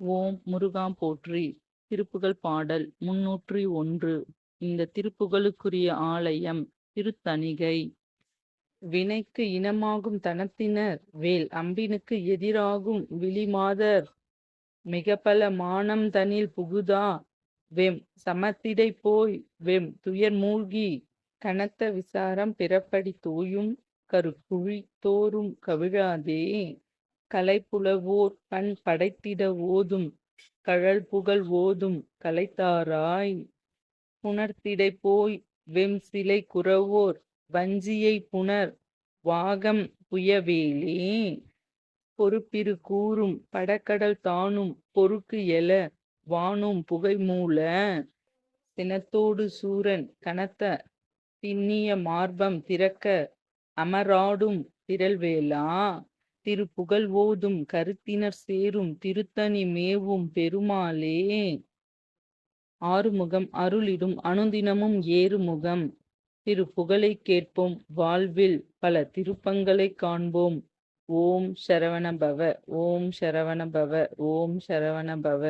ஓம் முருகாம் போற்றி. திருப்புகழ் பாடல் முன்னூற்றி ஒன்று. இந்த திருப்புகழுக்குரிய ஆலயம் திருத்தணிகை. வினைக்கு இனமாகும் தனத்தினர் வேல் அம்பினுக்கு எதிராகும் விழிமாதர். மிகப்பல மானம் தனில் புகுதா. வெம் சமத்திடை போய் வெம் துயர் மூழ்கி. கனத்த விசாரம் பிறப்படி தோயும். கருக்குழி தோறும் கவிழாதே. கலைப்புலவோர் கண் படைத்திட ஓதும் கழல் புகழ் ஓதும் கலைத்தாராய். புணர்த்திடை போய் வெம் சிலை குறவோர் வஞ்சியை புனர் வாகம் புயவேலே. பொறுப்பிரு கூறும் படக்கடல் தானும் பொறுக்கு எல வானும் புகை மூல. சினத்தோடு சூரன் கனத்த திண்ணிய மார்பம் திறக்க அமராடும் திரள்வேலா. திருப்புகழ் ஓதும் கருத்தினர் சேரும் திருத்தணி மேவும் பெருமாளே. ஆறுமுகம் அருளிடும் அனுதினமும் ஏறுமுகம். திருப்புகழை கேட்போம் வாழ்வில் பல திருப்பங்களை காண்போம். ஓம் சரவண பவ ஓம் சரவண பவ ஓம் சரவண பவ